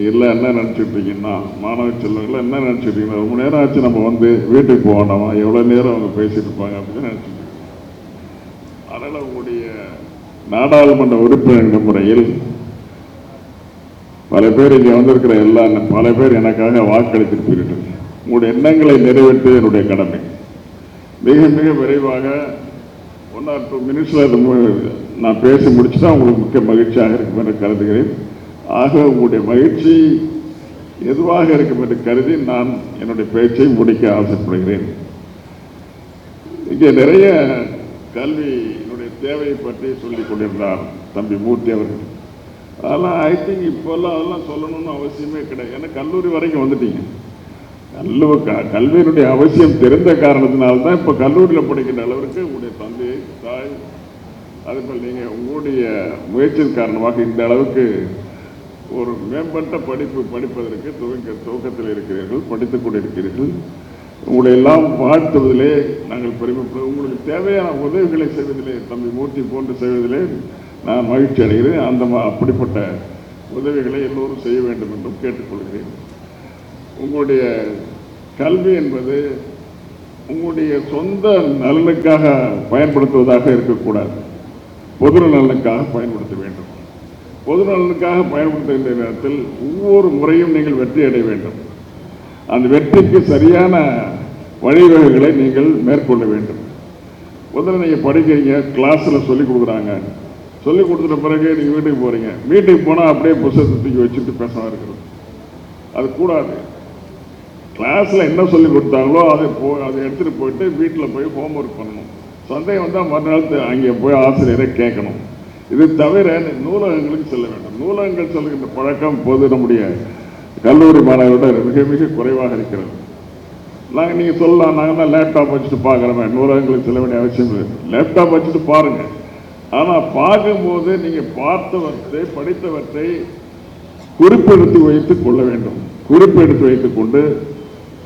இல்லை என்ன நினச்சிட்ருக்கீங்கன்னா மாணவ செல்வங்களை என்ன நினச்சிட்டு ரொம்ப நேரம் ஆச்சு நம்ம வந்து வீட்டுக்கு போகணுமா எவ்வளோ நேரம் அவங்க பேசிட்டு இருப்பாங்க அப்படின்னு நினச்சிட்டு அதனால் உங்களுடைய நாடாளுமன்ற உறுப்பினர் என்ற முறையில் பல பேர் இங்கே வந்திருக்கிற எல்லா பல பேர் எனக்காக வாக்களித்திருப்பீர்கள் உங்களுடைய எண்ணங்களை நிறைவேற்றுவது என்னுடைய கடமை. மிக மிக விரைவாக ஒன் ஆர் டூ மினிட்ஸில் நான் பேசி முடிச்சுட்டா உங்களுக்கு மிக்க மகிழ்ச்சியாக இருக்கும் என்று கருதுகிறேன். ஆக உங்களுடைய மகிழ்ச்சி எதுவாக இருக்கும் என்று கருதி நான் என்னுடைய பேச்சை முடிக்க ஆசைப்படுகிறேன். இங்கே நிறைய கல்வியினுடைய தேவையை பற்றி சொல்லிக் கொண்டிருந்தார் தம்பி மூர்த்தி அவர்கள். அதெல்லாம் ஐ திங்க் இப்போல்லாம் அதெல்லாம் சொல்லணும்னு அவசியமே கிடையாது. ஏன்னா கல்லூரி வரைக்கும் வந்துட்டீங்க. கல்லு கல்வியினுடைய அவசியம் தெரிந்த காரணத்தினால்தான் இப்போ கல்லூரியில் படிக்கின்ற அளவிற்கு உங்களுடைய தந்தை தாய் அதேபோல் நீங்கள் உங்களுடைய முயற்சியின் காரணமாக இந்த அளவுக்கு ஒரு மேம்பட்ட படிப்பு படிப்பதற்கு துவக்க துவக்கத்தில் இருக்கிறீர்கள் படித்துக் கொண்டிருக்கிறீர்கள். உங்களை எல்லாம் வாழ்த்துவதிலே நாங்கள் பெருமைப்படு உங்களுக்கு தேவையான உதவிகளை செய்வதிலே தம்பி மூர்த்தி போன்று செய்வதிலே நான் மகிழ்ச்சி அடைகிறேன். அந்த அப்படிப்பட்ட உதவிகளை எல்லோரும் செய்ய வேண்டும் என்றும் கேட்டுக்கொள்கிறேன். உங்களுடைய கல்வி என்பது உங்களுடைய சொந்த நலனுக்காக பயன்படுத்துவதாக இருக்கக்கூடாது. பொது நலனுக்காக பயன்படுத்த வேண்டும். பொது நலனுக்காக பயன்படுத்துகின்ற நேரத்தில் ஒவ்வொரு முறையும் நீங்கள் வெற்றி அடைய வேண்டும். அந்த வெற்றிக்கு சரியான வழிவகைகளை நீங்கள் மேற்கொள்ள வேண்டும். முதல்ல நீங்கள் படிக்கிறீங்க கிளாஸில் சொல்லிக் கொடுக்குறாங்க. சொல்லிக் கொடுத்துட்ட பிறகு நீங்கள் வீட்டுக்கு போகிறீங்க வீட்டுக்கு போனால் அப்படியே புத்தகத்தை தூக்கி வச்சுட்டு பேசாமல் இருக்கிறது. அது கூடாது. கிளாஸில் என்ன சொல்லி கொடுத்தாங்களோ அதை போ அதை எடுத்துகிட்டு போயிட்டு வீட்டில் போய் ஹோம்ஒர்க் பண்ணணும். சந்தேகம் வந்தால் மறுநாள் அங்கே போய் ஆசிரியரை கேட்கணும். இது தவிர நூலகங்களுக்கு செல்ல வேண்டும். நூலகங்கள் செல்கின்ற பழக்கம் போது நம்முடைய கல்லூரி மாணவர்களோட மிக மிக குறைவாக இருக்கிறது. நாங்கள் நீங்கள் சொல்லலாம் நாங்கள் தான் லேப்டாப் வச்சுட்டு பார்க்குறோமே நூலகங்களுக்கு செல்ல வேண்டிய அவசியம் இல்லை. லேப்டாப் வச்சுட்டு பாருங்கள் ஆனால் பார்க்கும்போது நீங்கள் பார்த்தவற்றை படித்தவற்றை குறிப்பெடுத்து வைத்து கொள்ள வேண்டும். குறிப்பெடுத்து வைத்து கொண்டு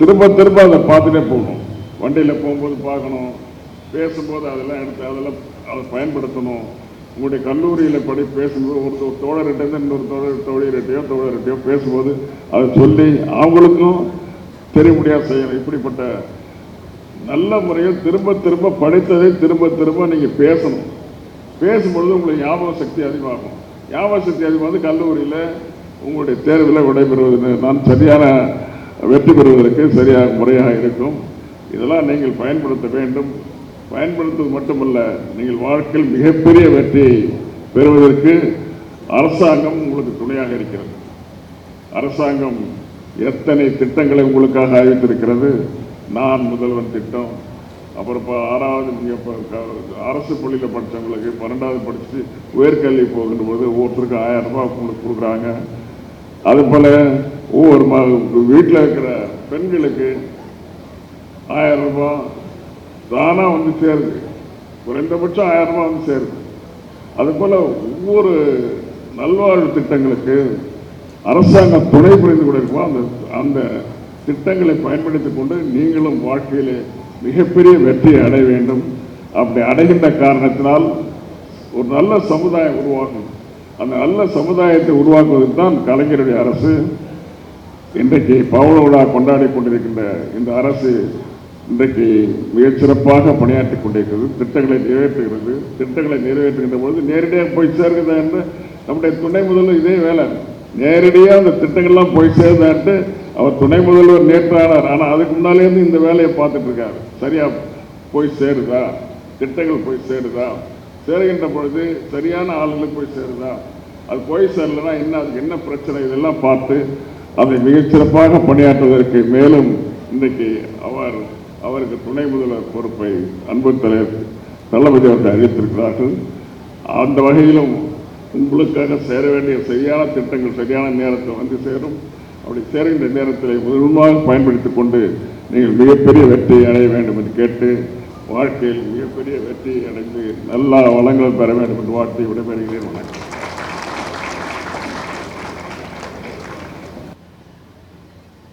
திரும்ப திரும்ப அதை பார்த்துட்டே போகணும். வண்டியில் போகும்போது பார்க்கணும் பேசும்போது அதெல்லாம் எடுத்து அதெல்லாம் அதை பயன்படுத்தணும். உங்களுடைய கல்லூரியில் படி பேசும்போது ஒரு தோழர்கிட்டேருந்து இன்னொரு தோழர் தோழியர்கிட்டயோ தோழர்கிட்டையோ பேசும்போது அதை சொல்லி அவங்களுக்கும் தெரிய முடியாது செய்யணும். இப்படிப்பட்ட நல்ல முறையில் திரும்ப திரும்ப படித்ததை திரும்ப திரும்ப நீங்கள் பேசணும். பேசும்பொழுது உங்களுக்கு ஞாபக சக்தி அதிகமாகும். ஞாபக சக்தி அதிகமாக கல்லூரியில் உங்களுடைய தேர்வில் விடைபெறுவது நான் சரியான வெற்றி பெறுவதற்கு சரியாக முறையாக இருக்கும். இதெல்லாம் நீங்கள் பயன்படுத்த வேண்டும். பயன்படுத்துவது மட்டுமல்ல நீங்கள் வாழ்க்கையில் மிகப்பெரிய வெற்றியை பெறுவதற்கு அரசாங்கம் உங்களுக்கு துணையாக இருக்கிறது. அரசாங்கம் எத்தனை திட்டங்களை உங்களுக்காக அறிவித்திருக்கிறது? நான் முதல்வன் திட்டம் அப்புறம் இப்போ ஆறாவது அரசு பள்ளியில் படித்தவங்களுக்கு பன்னெண்டாவது படிச்சுட்டு உயர்கல்வி போகின்ற போது ஒவ்வொருத்தருக்கும் ஆயிரம் ரூபாய் உங்களுக்கு கொடுக்குறாங்க. அது போல் ஒவ்வொரு வீட்டில் இருக்கிற பெண்களுக்கு ஆயிரம் ரூபாய் தானாக வந்து சேருது. குறைந்தபட்சம் ஆயிரம் ரூபா வந்து சேருது. அதுபோல் ஒவ்வொரு நல்வாழ்வு திட்டங்களுக்கு அரசாங்கம் துணை புரிந்து கொண்டிருக்கோம்? அந்த அந்த திட்டங்களை பயன்படுத்திக் கொண்டு நீங்களும் வாழ்க்கையிலே மிகப்பெரிய வெற்றியை அடைய வேண்டும். அப்படி அடைகின்ற காரணத்தினால் ஒரு நல்ல சமுதாயம் உருவாகும். அந்த நல்ல சமுதாயத்தை உருவாக்குவதற்கு தான் கலைஞருடைய அரசு இன்றைக்கு பவள விழா கொண்டாடி கொண்டிருக்கின்ற இந்த அரசு இன்றைக்கு மிகச்சிறப்பாக சிறப்பாக கொண்டிருக்கிறது. திட்டங்களை நிறைவேற்றுகிறது. திட்டங்களை நிறைவேற்றுகின்ற பொழுது நேரடியாக போய் சேர்க்குதா என்று நம்முடைய துணை முதல்வர் இதே வேலை. நேரடியாக அந்த திட்டங்கள்லாம் போய் சேர்ந்தான்ட்டு அவர் துணை முதல்வர் நேற்றானார். ஆனால் அதுக்கு முன்னாலேருந்து இந்த வேலையை பார்த்துட்டு இருக்காரு. சரியா போய் சேருதா? திட்டங்கள் போய் சேருதா? சேருகின்ற பொழுது சரியான ஆளுங்களுக்கு போய் சேருதா? அது போய் சேரலைன்னா என்ன அதுக்கு என்ன பிரச்சனை? இதெல்லாம் பார்த்து அதை மிகச்சிறப்பாக பணியாற்றுவதற்கு மேலும் இன்றைக்கு அவர் அவருக்கு துணை முதல்வர் பொறுப்பை அன்பு தலைவர் தளபதி அவர்கள் அறிவித்திருக்கிறார்கள். அந்த வகையிலும் உங்களுக்காக சேர வேண்டிய சரியான திட்டங்கள் சரியான நேரத்தில் வந்து சேரும். அப்படி சேருகின்ற நேரத்தில் முழுமையாக பயன்படுத்திக் கொண்டு நீங்கள் மிகப்பெரிய வெற்றியை அடைய வேண்டும் என்று கேட்டு வாழ்க்கையில் மிகப்பெரிய வெற்றியை அடைந்து நல்ல வளங்கள் பெற வேண்டும் என்று வாழ்த்தை விடைபெறுகிறேன். வணக்கம்.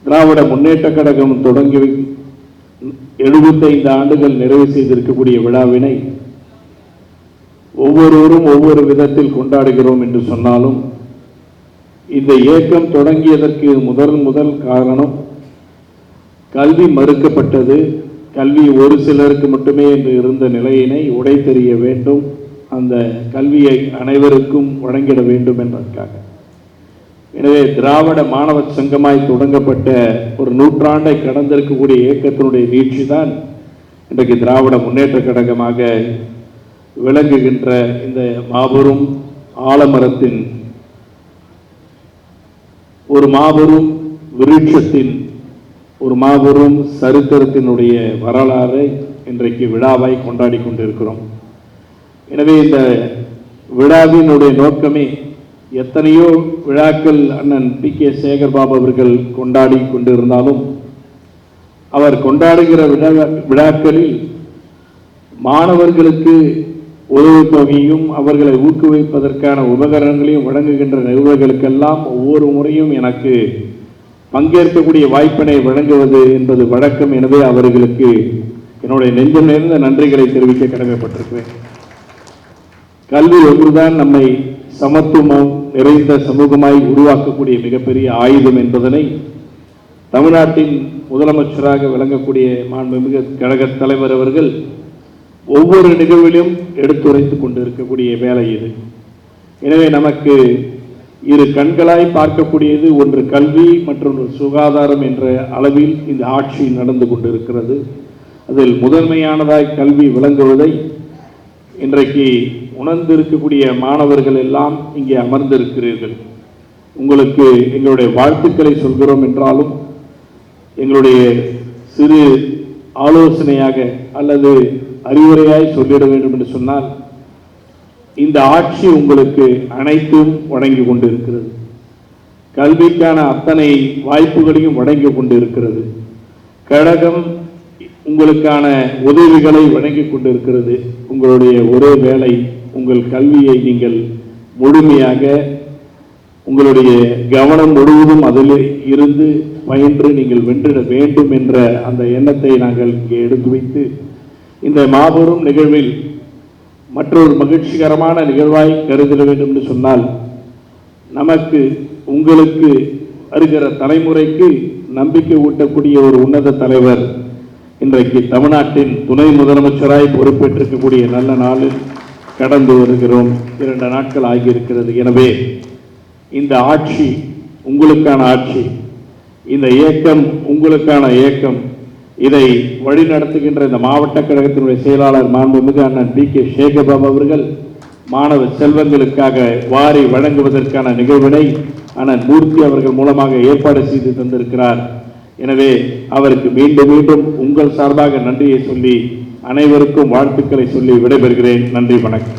திராவிட முன்னேற்ற கழகம் தொடங்கி எழுபத்தைந்து ஆண்டுகள் நிறைவு செய்திருக்கக்கூடிய விழாவினை ஒவ்வொருவரும் ஒவ்வொரு விதத்தில் கொண்டாடுகிறோம் என்று சொன்னாலும் இந்த இயக்கம் தொடங்கியதற்கு முதல் முதல் காரணம் கல்வி மறுக்கப்பட்டது. கல்வி ஒரு சிலருக்கு மட்டுமே என்று இருந்த நிலையினை உடை தெரிய வேண்டும். அந்த கல்வியை அனைவருக்கும் வழங்கிட வேண்டும் என்பதற்காக. எனவே திராவிட மாணவ சங்கமாய் தொடங்கப்பட்ட ஒரு நூற்றாண்டை கடந்திருக்கக்கூடிய இயக்கத்தினுடைய நீட்சி தான் இன்றைக்கு திராவிட முன்னேற்ற கழகமாக விளங்குகின்ற இந்த மாபெரும் ஆலமரத்தின் ஒரு மாபெரும் விருட்சத்தின் ஒரு மாபெரும் சரித்திரத்தினுடைய வரலாறை இன்றைக்கு விழாவாய் கொண்டாடி கொண்டிருக்கிறோம். எனவே இந்த விழாவினுடைய நோக்கமே எத்தனையோ விழாக்கள் அண்ணன் பி கே சேகர்பாபு அவர்கள் கொண்டாடி கொண்டிருந்தாலும் அவர் கொண்டாடுகிற விழா விழாக்களில் மாணவர்களுக்கு உதவித்தொகையும் அவர்களை ஊக்குவிப்பதற்கான உபகரணங்களையும் வழங்குகின்ற நிறுவனங்களுக்கெல்லாம் ஒவ்வொரு முறையும் எனக்கு பங்கேற்கக்கூடிய வாய்ப்பினை வழங்குவது என்பது வழக்கம் எனவே அவர்களுக்கு என்னுடைய நெஞ்சம் நிறைந்த நன்றிகளை தெரிவிக்க கடமைப்பட்டிருக்கிறேன். கல்வி ஒன்றுதான் நம்மை சமத்துவம் நிறைந்த சமூகமாய் உருவாக்கக்கூடிய மிகப்பெரிய ஆயுதம் என்பதனை தமிழ்நாட்டின் முதலமைச்சராக விளங்கக்கூடிய மாண்புமிகு கழக தலைவர் அவர்கள் ஒவ்வொரு நிகழ்விலும் எடுத்துரைத்து கொண்டிருக்கக்கூடிய வேலை இது. எனவே நமக்கு இரு கண்களாய் பார்க்கக்கூடியது ஒன்று கல்வி மற்றொன்று சுகாதாரம் என்ற அளவில் இந்த ஆட்சி நடந்து கொண்டிருக்கிறது. அதில் முதன்மையானதாய் கல்வி விளங்குவதை இன்றைக்கு உணர்ந்திருக்கக்கூடிய மாணவர்கள் எல்லாம் இங்கே அமர்ந்திருக்கிறீர்கள். உங்களுக்கு எங்களுடைய வாழ்த்துக்களை சொல்கிறோம் என்றாலும் எங்களுடைய சிறு ஆலோசனையாக அல்லது அறிவுரையாய் சொல்லிட வேண்டும் என்று சொன்னால் இந்த ஆட்சி உங்களுக்கு அனைத்தும் வழங்கி கொண்டிருக்கிறது. கல்விக்கான அத்தனை வாய்ப்புகளையும் வழங்கி கொண்டிருக்கிறது. கழகம் உங்களுக்கான உதவிகளை வழங்கி கொண்டிருக்கிறது. உங்களுடைய ஒரே வேலை உங்கள் கல்வியை நீங்கள் முழுமையாக உங்களுடைய கவனம் முழுவதும் அதில் இருந்து பயின்று நீங்கள் வென்றிட வேண்டும் என்ற அந்த எண்ணத்தை நாங்கள் இங்கே எடுத்து வைத்து இந்த மாபெரும் நிகழ்வில் மற்றொரு மகிழ்ச்சிகரமான நிகழ்வாய் கருதிட வேண்டும் என்று சொன்னால் நமக்கு உங்களுக்கு வருகிற தலைமுறைக்கு நம்பிக்கை ஊட்டக்கூடிய ஒரு உன்னத தலைவர் இன்றைக்கு தமிழ்நாட்டின் துணை முதலமைச்சராய் பொறுப்பேற்றிருக்கக்கூடிய நல்ல நாளில் கடந்து வருகிறோம். இரண்டு நாட்கள் ஆகியிருக்கிறது. எனவே இந்த ஆட்சி உங்களுக்கான ஆட்சி. இந்த இயக்கம் உங்களுக்கான இயக்கம். இதை வழிநடத்துகின்ற இந்த மாவட்ட கழகத்தினுடைய செயலாளர் மாண்புமிகு அண்ணன் டி கே சேகபாபு அவர்கள் மாணவ செல்வங்களுக்காக வாரி வழங்குவதற்கான நிகழ்வினை அண்ணன் மூர்த்தி அவர்கள் மூலமாக ஏற்பாடு செய்து தந்திருக்கிறார். எனவே அவருக்கு மீண்டும் மீண்டும் உங்கள் சார்பாக நன்றியை சொல்லி அனைவருக்கும் வாழ்த்துக்களை சொல்லி விடைபெறுகிறேன். நன்றி வணக்கம்.